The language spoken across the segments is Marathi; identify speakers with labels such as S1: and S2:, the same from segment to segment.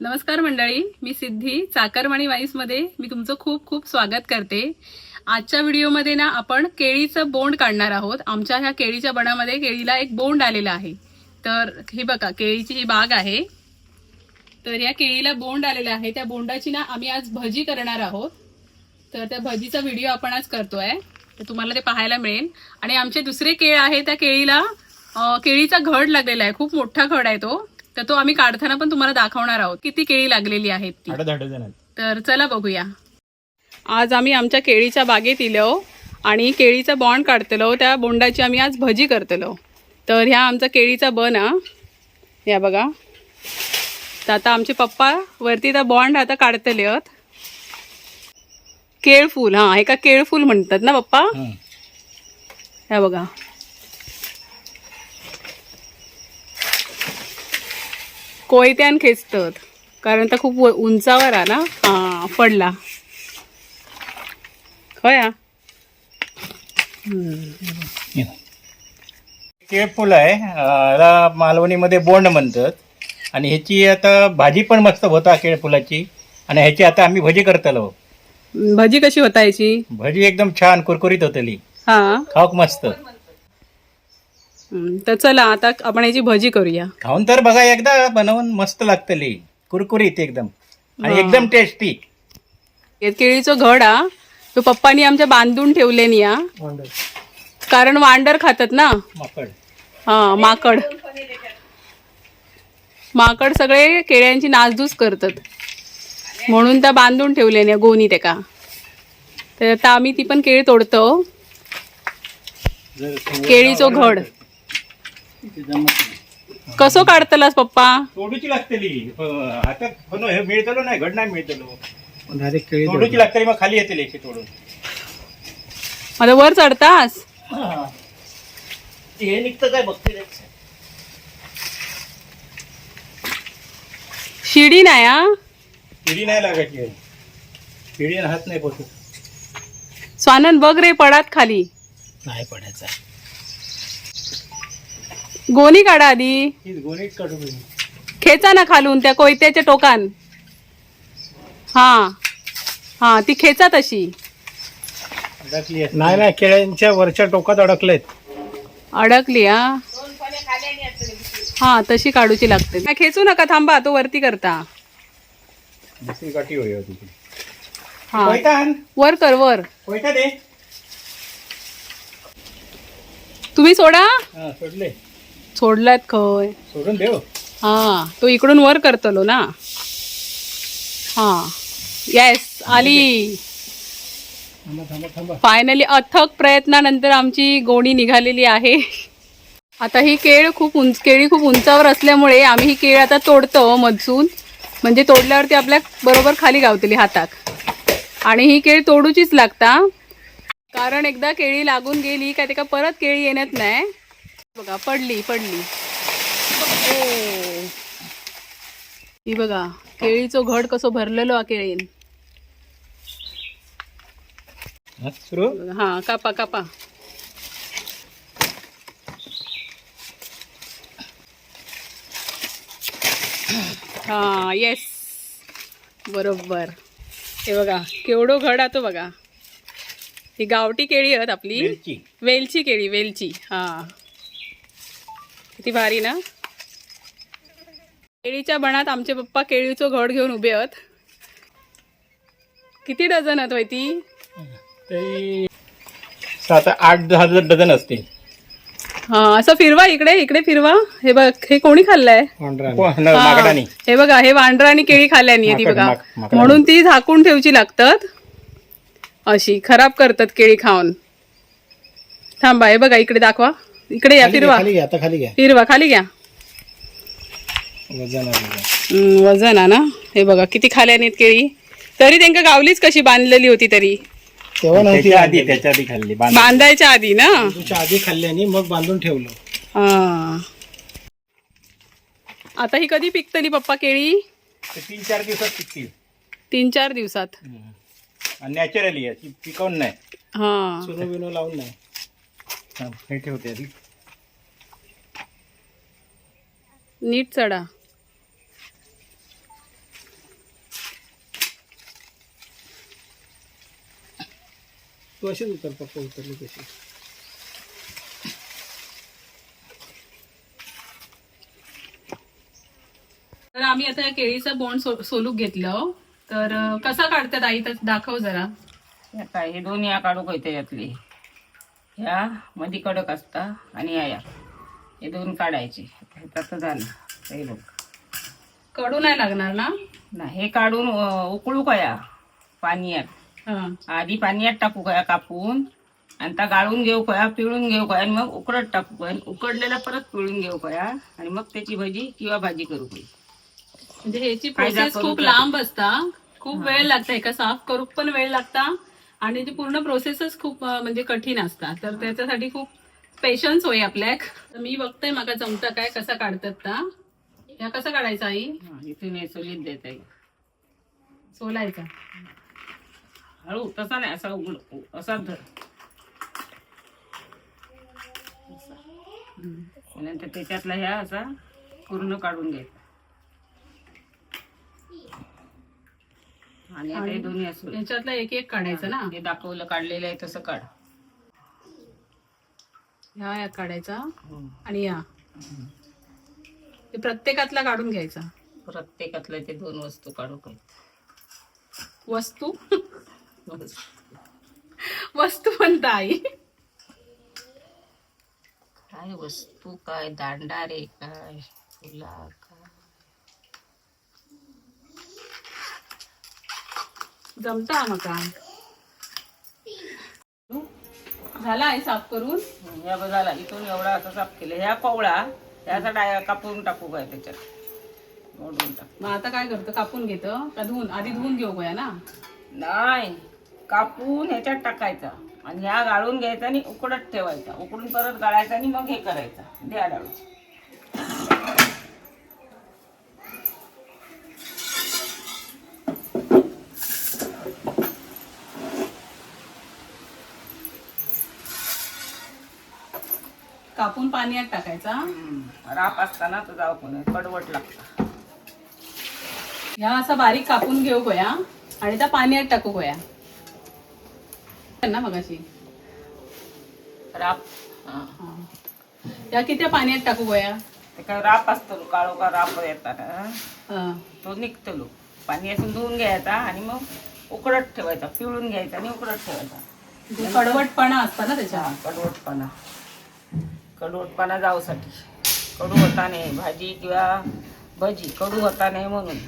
S1: नमस्कार मंडळी मी सिद्धी चाकरमाणी वाईसमध्ये मी तुमचं खूप खूप स्वागत करते. आजच्या व्हिडिओमध्ये ना आपण केळीचं बोंड काढणार आहोत. आमच्या ह्या केळीच्या बनामध्ये केळीला एक बोंड आलेला आहे. तर हे बघा केळीची ही बाग आहे तर या केळीला बोंड आलेला आहे. त्या बोंडाची ना आम्ही आज भजी करणार आहोत. तर त्या भजीचा व्हिडिओ आपण आज करतोय. तर तुम्हाला ते पाहायला मिळेल. आणि आमचे दुसरे केळ आहे त्या केळीला केळीचा घड लागलेला आहे. खूप मोठा घड आहे तो. तर तो आम्ही काढताना पण तुम्हाला दाखवणार आहोत. किती केळी लागलेली आहेत ती. तर चला बघूया. आज आम्ही आमच्या केळीच्या बागेत इलो आणि केळीचा बॉन्ड काढतलो. त्या बोंडाची आम्ही आज भजी करतलो. तर ह्या आमचा केळीचा बन हा या बघा. तर आता आमचे पप्पा वरती त्या बॉन्ड आता काढतले आहेत. केळफूल हा एका केळफूल म्हणतात ना पप्पा? ह्या बघा. कोयत्यान खेचतात. कारण तर खूप उंचावर आहे ना? हा पडला. खया.
S2: केळफुल आहे. याला मालवणीमध्ये बोंड म्हणतात. आणि ह्याची आता भाजी पण मस्त होता केळफुलाची आणि ह्याची आता आम्ही भजी करतलो.
S1: भजी कशी होता याची
S2: भजी एकदम छान कुरकुरीत होतली.
S1: हा.
S2: खाऊक मस्त.
S1: तर चला आता आपण याची भजी करूया.
S2: खाऊन तर बघा एकदा बनवून मस्त लागतली कुरकुरीत एकदम. आणि एकदम टेस्टी
S1: हे केळीचं घड हा. तो पप्पानी आमच्या बांधून ठेवले नी कारण वांडर खातात ना.
S2: माकड.
S1: हा माकड. माकड सगळे केळ्यांची नासधूस करतात. म्हणून त्या बांधून ठेवले नाही गोणी ते का तर आता आम्ही ती पण केळी तोडतो. केळीचो घड. कसो काढतलास पप्पा?
S2: तोडूची लागतली. हातात पण हे मिळतलो नाही घड नाही मिळतलो.
S3: डायरेक्ट
S2: तोडूची लागतली मग खाली येतली याची तोडून.
S1: आता वर चढतास?
S2: हे निघतं काय बघते
S1: शिडी नाही हा?
S2: किडी नाही लागायची. किडी हात नाही पोचत.
S1: स्वानन बघ रे पडात खाली.
S3: नाही पडायचा.
S1: गोणी काढा आधी.
S2: गोणीच काढू.
S1: खेचा ना खालून त्या कोयत्याच्या टोकान. हा. हा ती खेचा तशी.
S3: नाही नाही केळ्यांच्या वरच्या टोकात अडकलेत.
S1: अडकली हा. हा तशी काढूची लागते. नाही, खेचू नका थांबा तो वरती करता.
S2: दुसरी काठी होई होती ती.
S1: हा. वर कर वर.
S2: कोयता दे.
S1: तुम्ही सोडा.
S2: हा सोडले.
S1: सोडलात खय
S2: सोडून देव.
S1: हा तो इकडून वर करतलो ना. हा. येस आली. फायनली अथक प्रयत्नानंतर आमची गोणी निघालेली आहे. आता ही केळ खूप उंच केळी खूप उंचावर असल्यामुळे आम्ही ही केळ आता तोडतो मधसून. म्हणजे तोडल्यावरती आपल्या बरोबर खाली गावतली हाताक आणि ही केळी तोडूचीच लागता. कारण एकदा केळी लागून गेली काय का परत केळी येण्यात नाही. बघा पडली पडली. ओ. ही बघा केळीचो घड कसो भरलेलो हा केळीन.
S2: हा,
S1: हा कापा कापा. हा येस बरोबर. हे बघा केवढो घड तो बघा. ही गावठी केळी आहेत आपली.
S2: वेलची.
S1: वेलची केळी वेलची. हा. किती भारी ना? केळीच्या बनात आमचे पप्पा केळीचो घड घेऊन उभे आहेत. किती डझन आहेत होय ती
S2: तरी सात आठ दहा डझन असतील.
S1: हा असं फिरवा इकडे इकडे फिरवा. हे बघ हे कोणी खाल्लंय? हा. हे. बघा हे वांढरा आणि केळी खाल्ल्यानी आहे ती बघा. म्हणून ती झाकून ठेवची लागतात. अशी खराब करतात केळी खाऊन. थांबा हे बघा इकडे दाखवा. इकडे या
S3: खाली
S1: फिरवा.
S3: खाली घ्या आता खाली घ्या.
S1: फिरवा खाली घ्या.
S3: वजन आलेलं.
S1: हम्म, वजन आहे ना? हे बघा किती खाल्यानी आहेत केळी तरी त्यांका गावलीच कशी बांधलेली होती तरी?
S3: तेव्हा नव्हती
S2: त्याच्या आधी
S3: आधी
S2: त्याच्या आधी खाल्ली बांध
S1: बांधायच्या आधी ना?
S3: तुझ्या आधी खाल्ल्याने मग बांधून ठेवलं.
S1: हा. आता ही कधी पिकतली पप्पा केळी?
S2: ते तीन चार दिवसात पिकतील.
S1: तीन चार दिवसात.
S2: नॅचरली आहे ती पिकवून नाही.
S1: हा.
S3: चुनो बिनो लावून नाही.
S2: हे ठेवते आधी.
S1: नीट चढा.
S3: तू असेच उतर पप्पा
S1: तर आम्ही आता या केळीचं बोंड सो, सोलूक घेतलं हो. तर कसं काढतात आई तर दाखव जरा.
S4: काय हे दोन्ही काढू कैते यातली. ह्या मध्ये कडक असता आणि या या. हे दोन काढायचे. ह्याचा झालं. हे बघ.
S1: कडू नाही लागणार ना?
S4: ना हे काढून उकळू कया पाण्यात. आधी पाण्यात टाकू कया कापून? आणि त्या गाळून घेऊ कया पिळून घेऊ कया आणि मग उकडत टाकू कया उकडलेला परत पिळून घेऊ कया आणि मग त्याची भजी किंवा भाजी करू कया
S1: म्हणजे ह्याची प्रोसेस खूप. लांब असता. खूप वेळ लागता. एका साफ करूक पण वेळ लागता. आणि त्याची पूर्ण प्रोसेसच खूप म्हणजे कठीण असता तर त्याच्यासाठी खूप पेशन्स होय आपल्याक तर मी बघते माका जमता काय कसा काढतात ता. ह्या कसा काढायचा आई?
S4: इथून हे सोलीत देत आहे
S1: सोलायचा.
S4: हळू तसा नाही असा उघड असा धर. आणि नंतर त्याच्यातला ह्या असा पूर्ण काढून घ्यायचा आणि आता हे दोन्ही असू
S1: याच्यातला एक एक काढायचा ना.
S4: जे दाखवलं काढलेलं आहे तसं काढ.
S1: ह्या या काढायचा. आणि या. ते प्रत्येकातला काढून घ्यायचा.
S4: प्रत्येकातलं ते दोन वस्तू काढू काय?
S1: वस्तू? वस्तू. म्हणता आई.
S4: काय वस्तू काय दांडा रे काय फुला काय
S1: जमता मका. झाला आहे साफ करून?
S4: या बघाला इथून एवढा असं साफ केलं. ह्या कोवळा ह्याचा डाय कापून टाकू काय त्याच्यात? मोडून टाक.
S1: मग आता काय करतो? कापून घेतं? का धुवून? आधी धुवून घेऊ गोया ना?
S4: नाही कापून ह्याच्यात टाकायचा आणि ह्या गाळून घ्यायचा आणि उकडत ठेवायचा. उकडून परत गाळायचा आणि मग हे करायचं. द्या डाळू.
S1: कापून पाण्यात टाकायचा
S4: राप असताना जाऊ पण कडवट लागतं.
S1: ह्या असा बारीक कापून घेऊ गोया आणि त्या पाण्यात टाकू गोया ना मगाशी?
S4: राप हा.
S1: हा. या किती पाण्यात टाकू गोया
S4: ते काय राप असतो काळो का राप येतात हा.
S1: हा.
S4: तो निघतो. लो पाणी असून धुवून घ्यायचा आणि मग उकडत ठेवायचा पिळून घ्यायचा आणि उकडत ठेवायचा.
S1: कडवटपणा असता ना त्याच्या
S4: कडवटपणा. कडवटपणा जाऊसाठी. कडू होता नाही भाजी किंवा भजी कडू होता नाही म्हणून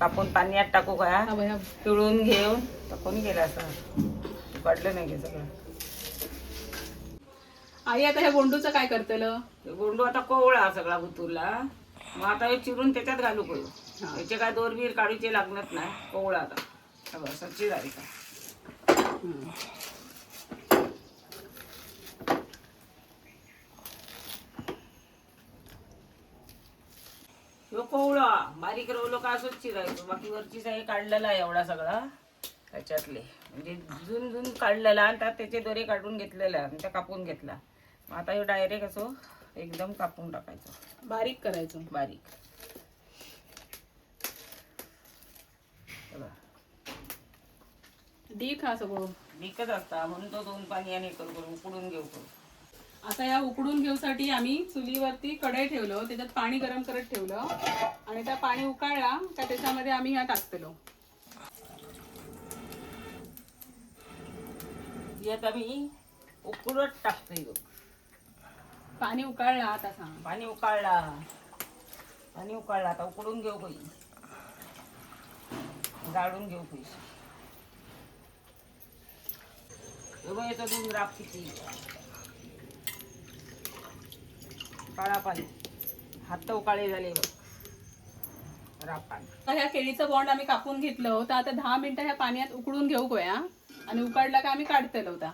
S4: कापून पाण्यात टाकू
S1: बया.
S4: पिळून घेऊन. तर कोणी गेला असं? पडलं नाही की सगळं?
S1: आई आता ह्या बोंडूचं काय करतेलं?
S4: गोंडू आता कोवळा सगळा बुतूरला. मग आता हे चिरून त्याच्यात घालू करू. त्याचे काय दोर बीर काढूचे लागणार नाही. कोवळा आता. सगळं सच्ची झाली का? ह्यो कोवळा बारीक रवलो का असंच चिरायचो. बाकी वरची साई काढलेला आहे एवढा सगळा. त्याच्यातले. म्हणजे झुन झुन काढलेला आणि त्यात त्याचे दोरे काढून घेतलेला आणि त्या कापून घेतला. मग आता ह्यो डायरेक्ट असं एकदम कापून टाकायचं.
S1: बारीक करायचं.
S4: बारीक. हे.
S1: डीक हा सगळं.
S4: विकत असता म्हणून तो दोन पाणी आणि करू करू उकडून घेऊ करू.
S1: आता या उकडून घेऊसाठी आम्ही चुलीवरती कढई ठेवलो त्याच्यात पाणी गरम करत ठेवलं. आणि त्या पाणी उकाळला का त्याच्यामध्ये आम्ही ह्या टाकतेलो.
S4: ही आता मी उकडत टाकते.
S1: पाणी उकाळला आता सांग.
S4: पाणी उकाळला. पाणी उकाळला. आता उकडून घेऊ काही गाळून घेऊ पैसे. बघ याचं दूध राख किती. काळा पाणी हात उकाळे झाले बघ.
S1: ह्या केळीचं बॉन्ड आम्ही कापून घेतलं होतं. आता दहा मिनिटं ह्या पाण्यात उकडून घेऊ गोया. आणि उकाडला का आम्ही काढतेलो होता.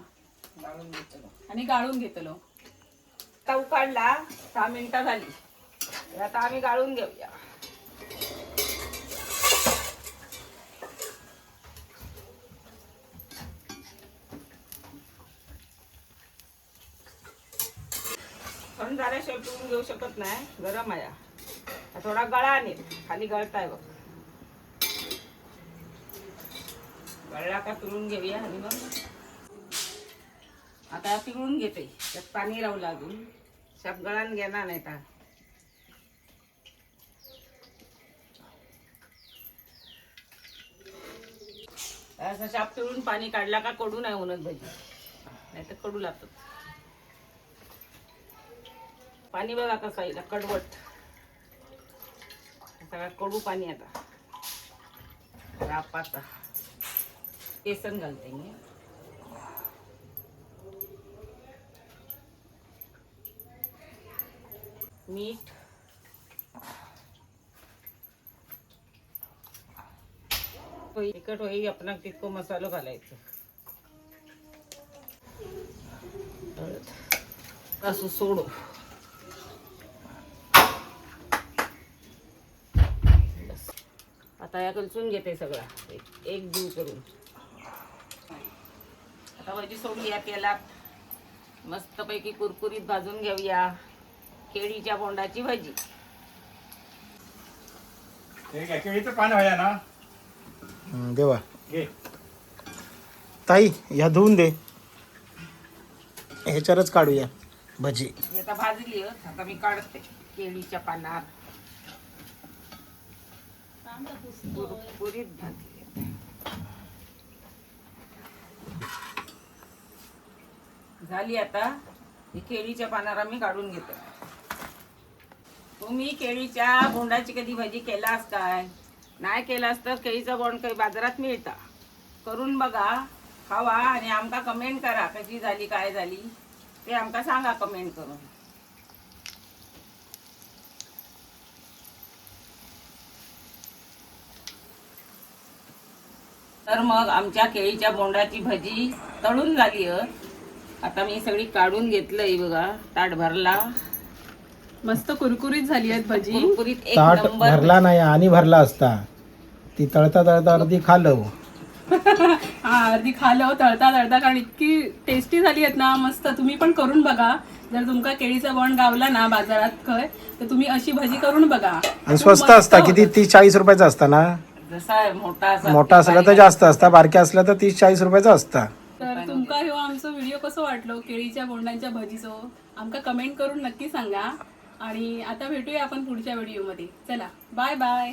S4: गाळून घेतलं.
S1: आणि गाळून घेतलो.
S4: आता उकाळला सहा मिनिटं झाली. आता आम्ही गाळून घेऊया. झाल्याशिवाय पिऊन घेऊ शकत नाही. गरम आहे हा थोडा गळा आणि खाली गळताय बघ. गळला का पिळून घेऊया आणि मग? आता पिळून घेते. त्यात पाणी लावलं अजून शापगळान घेणार नाही का असं शाप पिळून पाणी काढला का कडू नाही उन्हात भाजी. नाही तर कडू लागतो पाणी बघा कसं आहे कडवट. सगळा कडू पाणी आता. रापाचा केसन घालते मी. मीठ. तिखट होई आपण तितको मसालो घालायचं. असं सोडू आता या कलसून घेते सगळा. एक- एक जीव करून. आता भाजी सोडूया तेलात मस्तपैकी कुरकुरीत भाजून घेऊया. केळीच्या बोंडाची भाजी.
S2: ठीक आहे केळीचं पान व्हाया ना.
S3: देवा.
S2: घे.
S3: ताई ह्या धुवून दे. ह्याच्यावरच काढूया भजी.
S4: आता भाजली हं. आता मी काढते केळीच्या पानात. भाजली झाली आता. ही केळीच्या पानाला मी काढून घेतो. तुम्ही केळीच्या बोंडाची कधी भाजी केलास काय? नाही केलास तर केळीचा बोंड काही बाजारात मिळता. करून बघा खावा आणि आमका कमेंट करा कशी झाली काय झाली. ते आमका सांगा कमेंट करून. तर मग आमच्या केळीच्या बोंडाची भजी तळून झाली हं. आता मी सगळी काढून घेतलंय बघा. ताट भरला.
S1: मस्त कुरकुरीत झाली आहेत भजी.
S4: कुरकुरीत एक
S3: ताट
S4: नंबर.
S3: भरला नाही आणि भरला असता. ती तळता तळता अर्धी खाल्लं
S1: हा. अर्धी खालं तळता तळता कारण इतकी टेस्टी झाली आहेत ना मस्त. तुम्ही पण करून बघा. जर तुमका केळीचा बॉन्ड गावला ना बाजारात खय तर तुम्ही अशी भजी करून बघा.
S3: आणि स्वस्त असता किती? तीस चाळीस रुपयाचा असता ना?
S4: जसा मोठा असा
S3: मोठा असला तर जास्त असता बारक्या असला तर तीस चाळीस रुपयाचा असता.
S1: तर तुमका ह्यो आमचो व्हिडिओ कसो वाटलो? केळीच्या बोंडांच्या भजीचो? आमका कमेंट करून नक्की सांगा. आणि आता भेटूया आपण पुढच्या व्हिडिओमध्ये चला बाय बाय